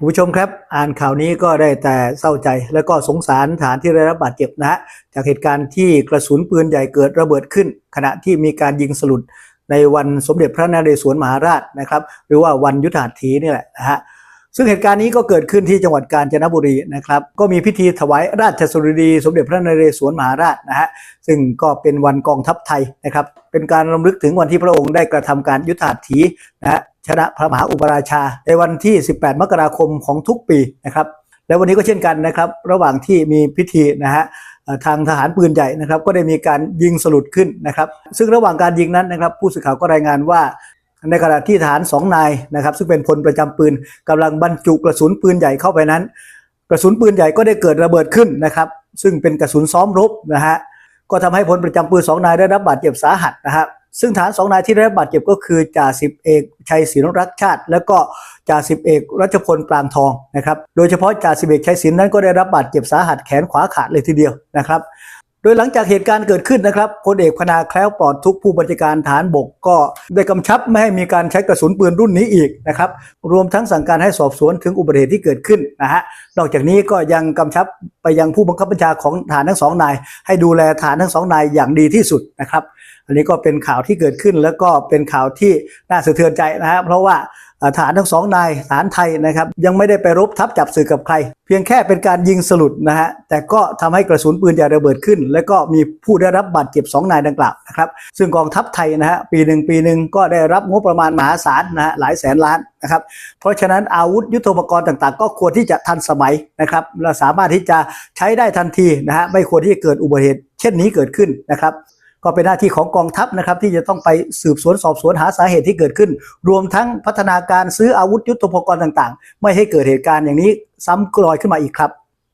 คุณผู้ชมครับอ่านข่าวนี้ก็ได้แต่เศร้าใจแล้วก็สงสารฐานที่ได้รับบาดเจ็บนะฮะจากเหตุการณ์ที่กระสุนปืนใหญ่เกิดระเบิดขึ้น ขณะที่มีการยิงสลุดในวันสมเด็จพระนเรศวรมหาราชนะครับ หรือว่าวันยุทธหัตถีนี่แหละนะฮะซึ่งเหตุการณ์นี้ก็เกิดขึ้นที่จังหวัดกาญจนบุรีนะครับก็มีพิธีถวายราชสดุดี สมเด็จพระนเรศวรมหาราชนะฮะซึ่งก็เป็นวันกองทัพไทยนะครับเป็นการรำลึกถึงวันที่พระองค์ได้กระทำการยุทธหัตถีนะฮะ ชนะพระมหาอุปราชา ในวันที่ 18 มกราคมของทุกปีนะครับ และวันนี้ก็เช่นกันนะครับ ระหว่างที่มีพิธีนะฮะทางทหารปืนใหญ่นะครับ ก็ได้มีการยิงสลุดขึ้นนะครับ ซึ่งระหว่างการยิงนั้นนะครับ ผู้สื่อข่าวก็รายงานว่าในขณะที่ทหารสองนายนะครับ ซึ่งเป็นพลประจำปืนกำลังบรรจุกระสุนปืนใหญ่เข้าไปนั้น กระสุนปืนใหญ่ก็ได้เกิดระเบิดขึ้นนะครับ ซึ่งเป็นกระสุนซ้อมรบนะฮะก็ทำให้พลประจำปืนสองนายได้รับบาดเจ็บสาหัสนะฮะ ซึ่งฐานสองนายที่ได้รับบาดเจ็บก็คือจ่าสิบเอกชัยศิลรักชาติ แล้วก็จ่าสิบเอกรัชพลกลางทองนะครับ โดยเฉพาะจ่าสิบเอกชัยศิลนั้นก็ได้รับบาดเจ็บสาหัสแขนขวาขาดเลยทีเดียวนะครับโดยหลังจากเหตุการณ์เกิดขึ้นนะครับพลเอกพนาแคล้วปลอดทุกผู้บัญชาการฐานบกก็ได้กำชับไม่ให้มีการใช้กระสุนปืนรุ่นนี้อีกนะครับรวมทั้งสั่งการให้สอบสวนถึงอุบัติเหตุที่เกิดขึ้นนะฮะนอกจากนี้ก็ยังกำชับไปยังผู้บังคับบัญชาของฐานทั้งสองนาย ให้ดูแลฐานทั้งสองนายอย่างดีที่สุดนะครับ อันนี้ก็เป็นข่าวที่เกิดขึ้นแล้วก็เป็นข่าวที่น่าสะเทือนใจนะฮะเพราะว่าฐานทั้งสองนายฐานไทยนะครับยังไม่ได้ไปรบทับจับศึกกับใคร เพียงแค่เป็นการยิงสลุดนะฮะแต่ก็ทำให้กระสุนปืนใหญ่ระเบิดขึ้น และก็มีผู้ได้รับบาดเจ็บสองนายดังกล่าวนะครับซึ่งกองทัพไทยนะฮะปีหนึ่งปีหนึ่งก็ได้รับงบประมาณมหาศาลนะฮะหลายแสนล้านนะครับเพราะฉะนั้นอาวุธยุทโธปกรณ์ต่างๆ ก็ควรที่จะทันสมัยนะครับและสามารถที่จะใช้ได้ทันทีนะฮะไม่ควรที่จะเกิดอุบัติเหตุเช่นนี้เกิดขึ้นนะครับ ก็เป็นหน้าที่ของกองทัพนะครับที่จะต้องไปสืบสวนสอบสวนหาสาเหตุที่เกิดขึ้น รวมทั้งพัฒนาการซื้ออาวุธยุทโธปกรณ์ต่าง ๆ ไม่ให้เกิดเหตุการณ์อย่างนี้ซ้ำกรอยขึ้นมาอีกครับ